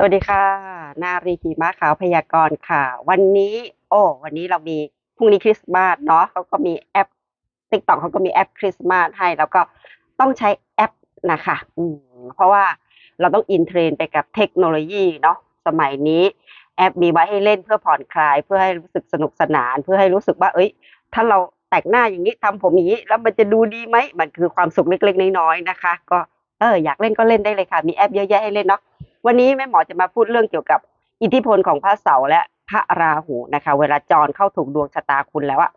สวัสดีค่ะ นารีพีม้าขาวพยากรณ์ค่ะ วันนี้ โอ้วันนี้เรามีพรุ่งนี้คริสต์มาสเนาะเขาก็มีแอปติ๊กต็อกเขาก็มีแอปคริสต์มาสให้ แล้วก็ต้องใช้แอปนะคะอืมเพราะว่าเราต้องอินเทรนด์ไปกับเทคโนโลยีเนาะสมัยนี้ แอปมีไว้ให้เล่นเพื่อผ่อนคลาย เพื่อให้รู้สึกสนุกสนาน เพื่อให้รู้สึกว่าเอ้ย ถ้าเราแต่งหน้าอย่างนี้ทำผมอย่างนี้ แล้วมันจะดูดีไหมมันคือความสุขเล็กๆน้อยๆนะคะ ก็เอออยากเล่นก็เล่นได้เลยค่ะ มีแอปเยอะแยะให้เล่นเนาะ วันนี้แม่หมอจะมาพูดเรื่องเกี่ยวกับอิทธิพลของพระเสาร์และพระราหูนะคะ เวลาจรเข้าถูกดวงชะตาคุณแล้วอะ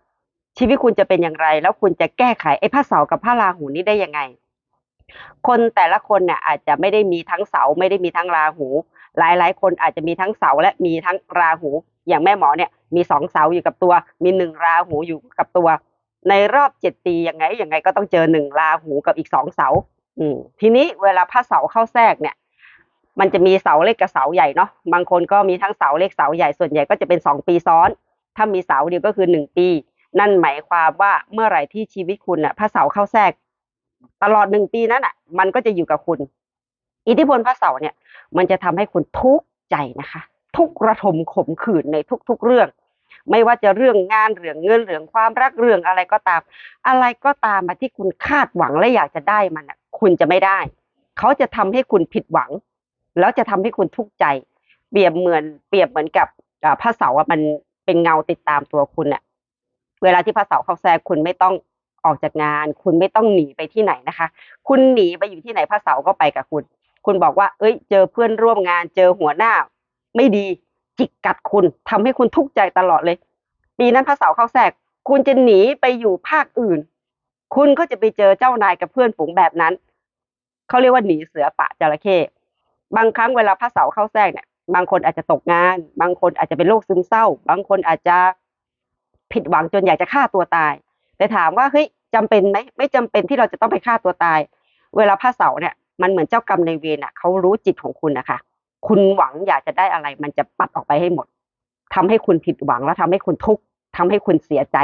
ชีวิตคุณจะเป็นอย่างไร แล้วคุณจะแก้ไขไอ้พระเสาร์กับพระราหูนี้ได้ยังไง คนแต่ละคนเนี่ยอาจจะไม่ได้มีทั้งเสาไม่ได้มีทั้งราหู หลายหลายๆคนอาจจะมีทั้งเสาและมีทั้งราหู อย่างแม่หมอเนี่ย มีสองเสาอยู่กับตัว มีหนึ่งราหูอยู่กับตัว ในรอบเจ็ดปียังไงยังไงก็ต้องเจอหนึ่งราหูกับอีกสองเสา อืมทีนี้เวลาพระเสาเข้าแทรกเนี่ย มันจะมีเสาเล็กกับเสาใหญ่เนาะบางคนก็มีทั้งเสาเล็กเสาใหญ่ส่วนใหญ่ก็จะเป็นสองปีซ้อน ถ้ามีเสาเดียวก็คือหนึ่งปี นั่นหมายความว่าเมื่อไหร่ที่ชีวิตคุณน่ะพระเสาเข้าแทรก ตลอดหนึ่งปีนั้นอะ มันก็จะอยู่กับคุณ อิทธิพลพระเสาเนี่ย มันจะทำให้คุณทุกข์ใจนะคะ ทุกระทมขมขื่นในทุก ๆเรื่อง ไม่ว่าจะเรื่องงานเรื่องเงินเรื่องความรักเรื่องอะไรก็ตาม อะไรก็ตามมาที่คุณคาดหวังและอยากจะได้มันน่ะ คุณจะไม่ได้ เขาจะทำให้คุณผิดหวัง แล้วจะทำให้คุณทุกข์ใจ เปรียบเหมือนเปรียบเหมือนกับอ่าพระเสาร์อะมันเป็นเงาติดตามตัวคุณเนี่ยเวลาที่พระเสาเข้าแทรกคุณไม่ต้องออกจากงาน คุณไม่ต้องหนีไปที่ไหนนะคะ คุณหนีไปอยู่ที่ไหนพระเสาก็ไปกับคุณ คุณบอกว่า เอ้ย เจอเพื่อนร่วมงาน เจอหัวหน้า ไม่ดีจิกกัดคุณทำให้คุณทุกข์ใจตลอดเลย ปีนั้นพระเสาเข้าแทรก คุณจะหนีไปอยู่ภาคอื่น คุณก็จะไปเจอเจ้านายกับเพื่อนฝูงแบบนั้นเขาเรียกว่าหนีเสือปะจระเข้ บางครั้งเวลาพระเสาเข้าแทรกเนี่ย บางคนอาจจะตกงาน บางคนอาจจะเป็นโรคซึมเศร้า บางคนอาจจะผิดหวังจนอยากจะฆ่าตัวตาย แต่ถามว่าเฮ้ยจำเป็นไหมไม่จำเป็นที่เราจะต้องไปฆ่าตัวตาย เวลาพระเสาเนี่ยมันเหมือนเจ้ากรรมในเวรอะเขารู้จิตของคุณนะคะคุณหวังอยากจะได้อะไร มันจะปัดออกไปให้หมดทำให้คุณผิดหวังแล้วทำให้คุณทุกข์ทำให้คุณเสียใจ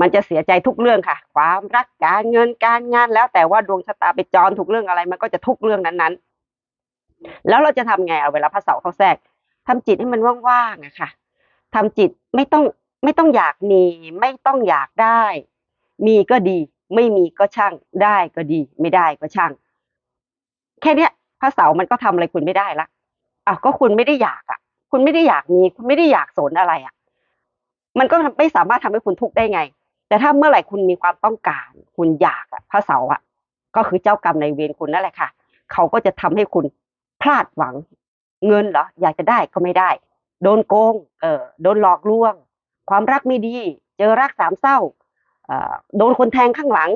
มันจะเสียใจทุกเรื่องค่ะ ความรักการเงินการงานแล้วแต่ว่าดวงชะตาไปจรถูกเรื่องอะไร มันก็จะทุกเรื่องนั้นๆ แล้วเราจะทำไงเอาเวลาพระเสาเข้าแทรกทำจิตให้มันว่างๆอะค่ะทำจิตไม่ต้องไม่ต้องอยากมีไม่ต้องอยากได้ มีก็ดี ไม่มีก็ช่างได้ก็ดี ไม่ได้ก็ช่าง แค่เนี้ยพระเสามันก็ทำอะไรคุณไม่ได้ละอะก็คุณไม่ได้อยากอะ คุณไม่ได้อยากมี คุณไม่ได้อยากสนอะไรอะ มันก็ไม่สามารถทำให้คุณทุกข์ได้ไง แต่ถ้าเมื่อไหร่คุณมีความต้องการ คุณอยากอะพระเสาอะ ก็คือเจ้ากรรมในเวรคุณนั่นแหละค่ะ เขาก็จะทำให้คุณ พลาดหวังเงินเหรออยากจะได้ก็ไม่ได้ โดนโกงเออโดนหลอกลวง ความรักไม่ดี เจอรักสามเศร้าเออโดนคนแทงข้างหลัง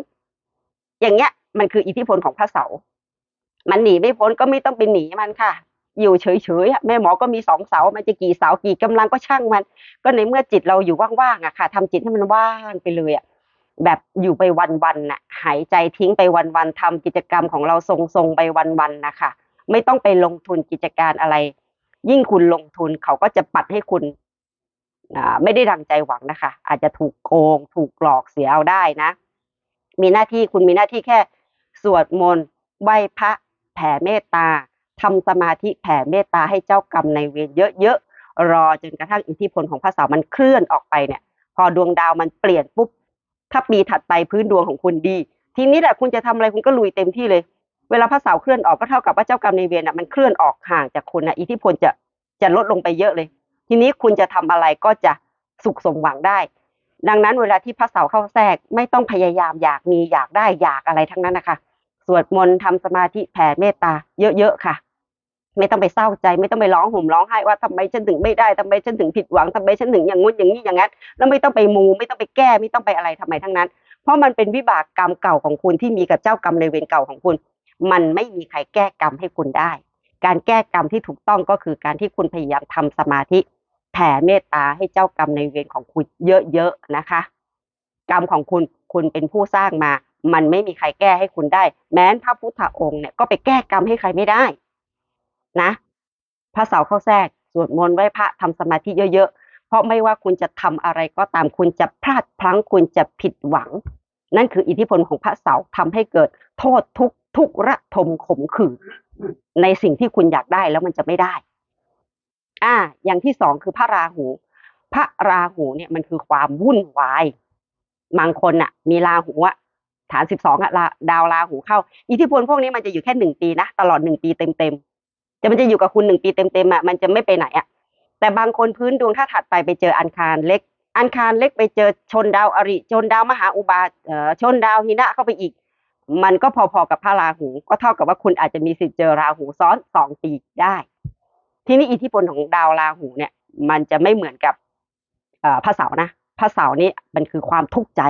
อย่างเงี้ย มันคืออิทธิพลของพระเสามันหนีไม่พ้นก็ไม่ต้องไปหนีมันค่ะ อยู่เฉยๆแม่หมอก็มีสองเสา มันจะกี่เสากี่กำลังก็ช่างมัน ก็ในเมื่อจิตเราอยู่ว่างๆอะค่ะทำจิตให้มันว่างไปเลยอะแบบอยู่ไปวันๆน่ะ หายใจทิ้งไปวันๆทำกิจกรรมของเราทรงๆไปวันๆนะคะ ไม่ต้องไปลงทุนกิจการอะไร ยิ่งคุณลงทุนเขาก็จะปัดให้คุณไม่ได้ดังใจหวังนะคะ อาจจะถูกโกง ถูกหลอกเสียเอาได้นะ มีหน้าที่คุณมีหน้าที่แค่สวดมนต์ไหว้พระแผ่เมตตาทำสมาธิแผ่เมตตาให้เจ้ากรรมในเวรเยอะๆรอจนกระทั่งอิทธิพลของพระเสาร์มันเคลื่อนออกไปเนี่ย พอดวงดาวมันเปลี่ยนปุ๊บถ้าปีถัดไปพื้นดวงของคุณดี ทีนี้แหละคุณจะทำอะไรคุณก็ลุยเต็มที่เลย เวลาพระเสาเคลื่อนออกก็เท่ากับว่าเจ้ากรรมในเวรน่ะมันเคลื่อนออกห่างจากคุณนะอิทธิพลจะจะลดลงไปเยอะเลย ทีนี้คุณจะทำอะไรก็จะสุขสมหวังได้ ดังนั้นเวลาที่พระเสาเข้าแทรกไม่ต้องพยายามอยากมีอยากได้อยากอะไรทั้งนั้นนะคะสวดมนต์ทำสมาธิแผ่เมตตาเยอะๆค่ะ ไม่ต้องไปเศร้าใจ ไม่ต้องไปร้องห่มร้องไห้ว่าทำไมฉันถึงไม่ได้ทำไมฉันถึงผิดหวังทำไมฉันถึงอย่างงู้นอย่างนี้อย่างนั้นแล้วไม่ต้องไปมูไม่ต้องไปแก้ไม่ต้องไปอะไรทำไมทั้งนั้น เพราะมันเป็นวิบากกรรมเก่าของคุณที่มีกับเจ้ากรรมในเวรเก่าของคุณ มันไม่มีใครแก้กรรมให้คุณได้ การแก้กรรมที่ถูกต้องก็คือการที่คุณพยายามทำสมาธิแผ่เมตตาให้เจ้ากรรมในเวรของคุณเยอะๆนะคะ กรรมของคุณคุณเป็นผู้สร้างมา มันไม่มีใครแก้ให้คุณได้ แม้นพระพุทธองค์เนี่ยก็ไปแก้กรรมให้ใครไม่ได้ นะพระเสาร์เข้าแทรกสวดมนต์ไหว้พระทำสมาธิเยอะๆ เพราะไม่ว่าคุณจะทำอะไรก็ตามคุณจะพลาดพลั้งคุณจะผิดหวัง นั่นคืออิทธิพลของพระเสาร์ทำให้เกิดโทษทุกข์ ทุกระทมขมขื่นในสิ่งที่คุณอยากได้แล้วมันจะไม่ได้ อ่า อย่างที่สองคือพระราหู พระราหูเนี่ยมันคือความวุ่นวายบางคนน่ะมีราหูอะฐานสิบสองอะดาวราหูเข้า อิทธิพลพวกนี้มันจะอยู่แค่หนึ่งปีนะตลอดหนึ่งปีเต็มๆแต่มันจะอยู่กับคุณหนึ่งปีเต็มๆอะมันจะไม่ไปไหนอะแต่บางคนพื้นดวงถ้าถัดไปไปเจออังคารเล็กอังคารเล็กไปเจอชนดาวอริ ชนดาวมหาอุบาเอ่อชนดาวหินะเข้าไปอีก มันก็พอๆกับพระราหู ก็เท่ากับว่าคุณอาจจะมีสิทธิ์เจอราหูซ้อนสองปีได้ ทีนี้อิทธิพลของดาวราหูเนี่ย มันจะไม่เหมือนกับพระเสาร์นะพระเสาร์นี่มันคือความทุกข์ใจ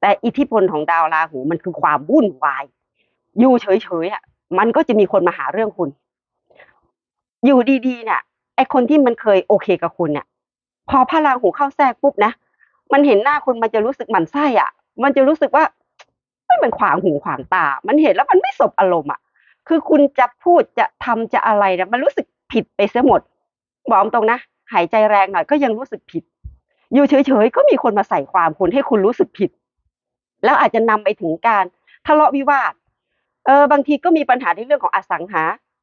แต่อิทธิพลของดาวราหูมันคือความวุ่นวาย อยู่เฉยๆอะ มันก็จะมีคนมาหาเรื่องคุณ อยู่ดีๆเนี่ยไอคนที่มันเคยโอเคกับคุณเนี่ยพอพระราหูเข้าแทรกปุ๊บนะมันเห็นหน้าคุณมันจะรู้สึกหมันไส้อะ มันจะรู้สึกว่า ม่มันขวางหูขวางตา มันเห็นแล้วมันไม่สบอารมณ์อะ คือคุณจะพูดจะทำจะอะไรนี่ยมันรู้สึกผิดไปเสียหมด บอกตรงนะ หายใจแรงหน่อยก็ยังรู้สึกผิด อยู่เฉยๆก็มีคนมาใส่ความคุณให้คุณรู้สึกผิด แล้วอาจจะนำไปถึงการทะเลาะวิวาท เออบางทีก็มีปัญหาในเรื่องของอสังหา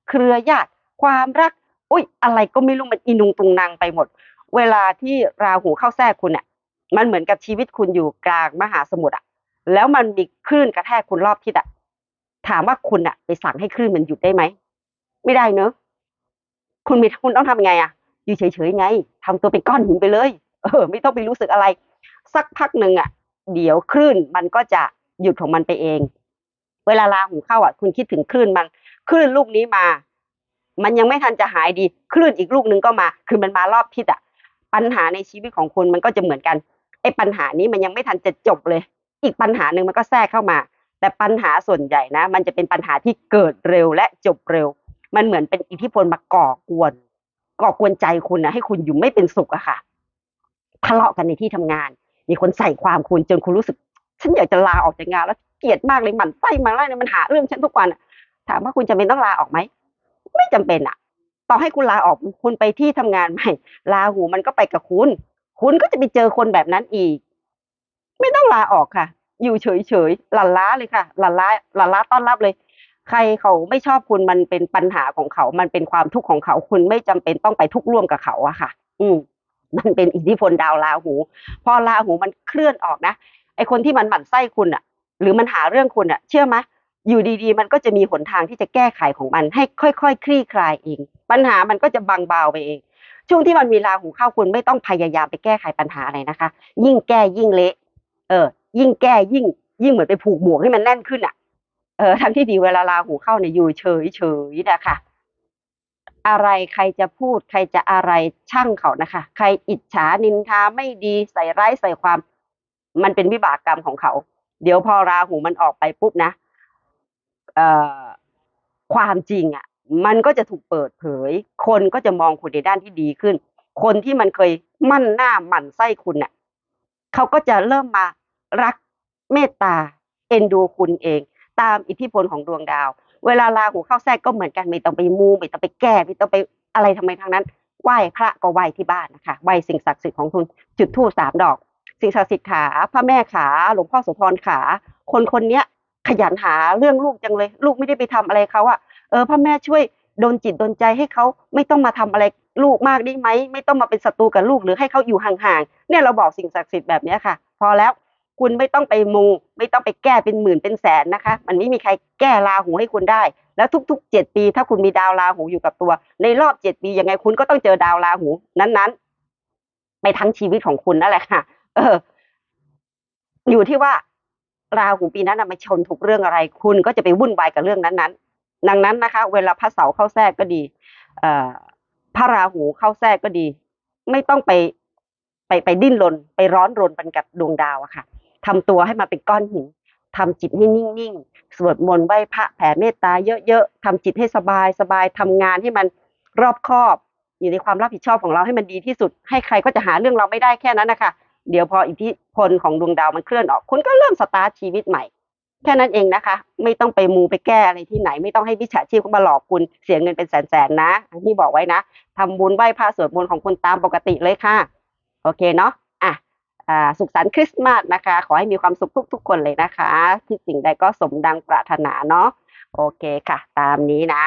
เครือญาติ ความรัก อุ้ยอะไรก็ไม่รู้มันอินุงตุงนางไปหมด เวลาที่ราหูเข้าแทรกคุณเนี่ยมันเหมือนกับชีวิตคุณอยู่กลางมหาสมุทรอะ แล้วมันมีคลื่นกระแทกคุณรอบทิศอะถามว่าคุณอะไปสั่งให้คลื่นมันหยุดได้ไหมไม่ได้เนอะคุณมีคุณต้องทำยังไงอะอยู่เฉยๆไงทำตัวเป็นก้อนหินไปเลย เออ ไม่ต้องไปรู้สึกอะไร สักพักหนึ่งอะเดี๋ยวคลื่นมันก็จะหยุดของมันไปเอง เวลาราหูเข้าอะ คุณคิดถึงคลื่นมันคลื่นลูกนี้มา มันยังไม่ทันจะหายดีคลื่นอีกลูกนึงก็มา คือมันมารอบทิศอะ ปัญหาในชีวิตของคุณมันก็จะเหมือนกันไอ้ปัญหานี้มันยังไม่ทันจะจบเลย อีกปัญหาหนึ่งมันก็แทรกเข้ามา แต่ปัญหาส่วนใหญ่นะ มันจะเป็นปัญหาที่เกิดเร็วและจบเร็ว มันเหมือนเป็นอิทธิพลมาก่อกวน ก่อกวนใจคุณนะให้คุณอยู่ไม่เป็นสุขอะค่ะทะเลาะกันในที่ทำงาน มีคนใส่ความคุณจนคุณรู้สึก ฉันอยากจะลาออกจากงานแล้วเกลียดมากเลยหมันไส้มาไล่เนี่ยมันหาเรื่องฉันทุกวันถามว่าคุณจำเป็นต้องลาออกไหมไม่จำเป็นอะต่อให้คุณลาออกคุณไปที่ทำงานใหม่ลาหูมันก็ไปกับคุณ คุณก็จะไปเจอคนแบบนั้นอีก ไม่ต้องลาออกค่ะ อยู่เฉยๆหลั่นล้าเลยค่ะหลั่นล้าหลั่นล้าต้อนรับเลย ใครเขาไม่ชอบคุณมันเป็นปัญหาของเขา มันเป็นความทุกข์ของเขา คุณไม่จำเป็นต้องไปทุกข์ร่วมกับเขาอะค่ะ อืมมันเป็นอิทธิพลดาวราหู พอราหูมันเคลื่อนออกนะไอคนที่มันหมั่นไส้คุณอะหรือมันหาเรื่องคุณอะเชื่อไหมอยู่ดีๆ มันก็จะมีหนทางที่จะแก้ไขของมัน ให้ค่อยๆคคลี่คลายเอง ปัญหามันก็จะบางเบาไปเอง ช่วงที่มันมีราหูเข้าคุณไม่ต้องพยายามไปแก้ไขปัญหาอะไรนะคะ ยิ่งแก้ยิ่งเละ เออ ยิ่งแก้ยิ่ง ยิ่งเหมือนไปผูกบ่วงให้มันแน่นขึ้นอะ เออทั้งที่ดีเวลาราหูเข้าเนี่ยอยู่เฉยเฉยนะคะอะไรใครจะพูดใครจะอะไรช่างเขานะคะ ใครอิจฉานินทาไม่ดีใส่ร้ายใส่ความ มันเป็นวิบากกรรมของเขา เดี๋ยวพอราหูมันออกไปปุ๊บนะเอ่อความจริงอะ มันก็จะถูกเปิดเผย คนก็จะมองคุณในด้านที่ดีขึ้น คนที่มันเคยมั่นหน้าหมั่นไส้คุณน่ะ เขาก็จะเริ่มมารักเมตตาเอ็นดูคุณเอง ตามอิทธิพลของดวงดาว เวลาราหูเข้าแทรกก็เหมือนกันไม่ต้องไปมูไม่ต้องไปแก้ไม่ต้องไปอะไรทำไมทางนั้นไหว้พระก็ไหว้ที่บ้านนะคะไหว้สิ่งศักดิ์สิทธิ์ของคุณจุดธูปสามดอก สิ่งศักดิ์สิทธิ์ขาพระแม่ขาหลวงพ่อโสธรขา คนคนนี้ขยันหาเรื่องลูกจังเลย ลูกไม่ได้ไปทำอะไรเขาอะเออพระแม่ช่วยโดนจิตโดนใจให้เขาไม่ต้องมาทำอะไร ลูกมากได้ไหมไม่ต้องมาเป็นศัตรูกับลูกหรือให้เขาอยู่ห่างๆเนี่ยเราบอกสิ่งศักดิ์สิทธิ์แบบนี้ค่ะ พอแล้วคุณไม่ต้องไปมูไม่ต้องไปแก้เป็นหมื่นเป็นแสนนะคะ มันไม่มีใครแก้ราหูให้คุณได้ แล้วทุกๆเจ็ดปี ถ้าคุณมีดาวราหูอยู่กับตัว ในรอบเจ็ดปียังไงคุณก็ต้องเจอดาวราหู นั้นๆไปทั้งชีวิตของคุณนั่นแหละค่ะ เออ อยู่ที่ว่าราหูปีนั้นมาชนถูกเรื่องอะไร คุณก็จะไปวุ่นวายกับเรื่องนั้นๆ ดังนั้นนะคะ เวลาพระเสาร์เข้าแทรกก็ดี เอ่อ พระราหูเข้าแทรกก็ดี ไม่ต้องไปไปไปดิ้นรนไปร้อนรนกันกับดวงดาวอะค่ะทำตัวให้มาเป็นก้อนหินทำจิตให้นิ่งๆสวดมนต์ไหว้พระแผ่เมตตาเยอะๆทำจิตให้สบายสบายทำงานให้มันรอบคอบ อยู่ในความรับผิดชอบของเราให้มันดีที่สุด ให้ใครก็จะหาเรื่องเราไม่ได้แค่นั้นนะคะเดี๋ยวพออิทธิพลของดวงดาวมันเคลื่อนออกคุณก็เริ่มสตาร์ทชีวิตใหม่ แค่นั้นเองนะคะ ไม่ต้องไปมูไปแก้อะไรที่ไหน ไม่ต้องให้วิชาชีพเขามาหลอกคุณเสียเงินเป็นแสนๆนะที่บอกไว้นะทำบุญไหว้พระสวดมนต์ของคุณตามปกติเลยค่ะ โอเคเนาะอะอ่าสุขสันต์คริสต์มาสนะคะ ขอให้มีความสุขทุกๆคนเลยนะคะ ที่สิ่งใดก็สมดังปรารถนาเนาะโอเคค่ะ ตามนี้นะ